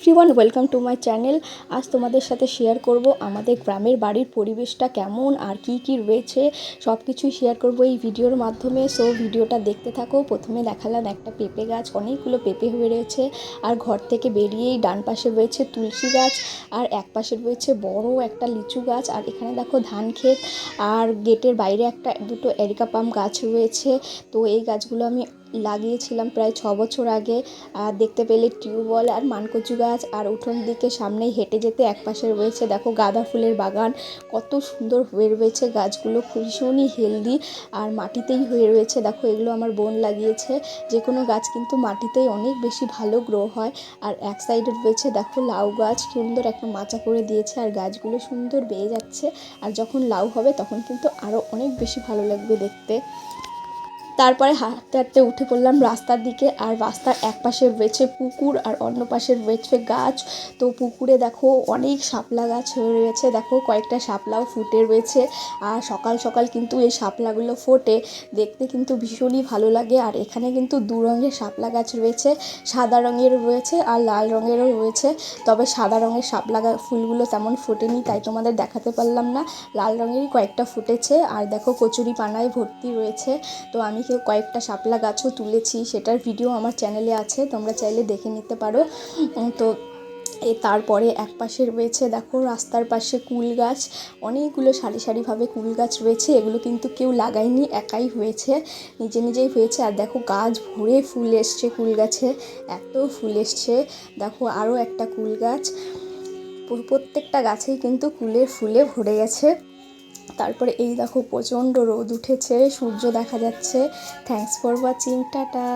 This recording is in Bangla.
Everyone welcome to my channel আজ তোমাদের সাথে শেয়ার করব আমাদের গ্রামের বাড়ির পরিবেশটা কেমন, আর কি কি রয়েছে সব কিছুই শেয়ার করব এই ভিডিওর মাধ্যমে। সো ভিডিওটা দেখতে থাকো। প্রথমে দেখালাম একটা পেঁপে গাছ, অনেকগুলো পেঁপে হয়ে রয়েছে, আর ঘর থেকে বেরিয়েই ডান পাশে রয়েছে তুলসী গাছ, আর এক পাশে রয়েছে বড় একটা লিচু গাছ, আর এখানে দেখো ধান ক্ষেত, আর গেটের বাইরে একটা দুটো এরিকা গাছ রয়েছে। তো এই গাছগুলো আমি লাগিয়েছিলাম প্রায় ছ বছর আগে। আর দেখতে পেলে টিউবওয়েল আর মানকচু গাছ আর উঠোন দিকে সামনেই হেঁটে যেতে একপাশে রয়েছে, দেখো গাঁদা ফুলের বাগান। কত সুন্দর হয়ে রয়েছে গাছগুলো, ভীষণই হেলদি আর মাটিতেই হয়ে রয়েছে। দেখো এগুলো আমার বোন লাগিয়েছে। যে কোনো গাছ কিন্তু মাটিতেই অনেক বেশি ভালো গ্রো হয়। আর এক সাইডে রয়েছে, দেখো লাউ গাছ সুন্দর একটা মাচা করে দিয়েছে। আর গাছগুলো সুন্দর বেয়ে যাচ্ছে। আর যখন লাউ হবে তখন কিন্তু আরও অনেক বেশি ভালো লাগবে দেখতে। তারপরে হাঁটতে হাঁটতে উঠে পড়লাম রাস্তার দিকে আর রাস্তার এক পাশে রয়েছে পুকুর আর অন্য পাশে রয়েছে গাছ। তো পুকুরে দেখো অনেক শাপলা গাছ হয়ে রয়েছে। দেখো কয়েকটা শাপলাও ফুটে রয়েছে আর সকাল সকাল কিন্তু এই শাপলাগুলো ফোটে। দেখতে কিন্তু ভীষণই ভালো লাগে আর এখানে কিন্তু দু রঙের শাপলা গাছ রয়েছে। সাদা রঙের রয়েছে আর লাল রঙেরও রয়েছে। তবে সাদা রঙের শাপলা ফুলগুলো তেমন ফোটেনি, তাই তোমাদের দেখাতে পারলাম না। লাল রঙেরই কয়েকটা ফুটেছে আর দেখো কচুরি পানায় ভর্তি রয়েছে। তো আমি কেউ কয়েকটা শাপলা গাছও তুলেছি, সেটার ভিডিও আমার চ্যানেলে আছে, তোমরা চাইলে দেখে নিতে পারো। তো এ তারপরে এক পাশে রয়েছে, দেখো, রাস্তার পাশে কুল গাছ। অনেকগুলো সারি সারিভাবে কুল গাছ রয়েছে, এগুলো কিন্তু কেউ লাগায়নি, একাই হয়েছে, নিজে নিজেই হয়েছে। আর দেখো, গাছ ভরে ফুল এসছে কুল গাছে, এত ফুল এসছে। দেখো আরও একটা কুল গাছ। প্রত্যেকটা গাছেই কিন্তু কুলের ফুলে ভরে গেছে। তারপরে এই দেখো প্রচণ্ড রোদ উঠেছে সূর্য দেখা যাচ্ছে। Thanks for watching tata.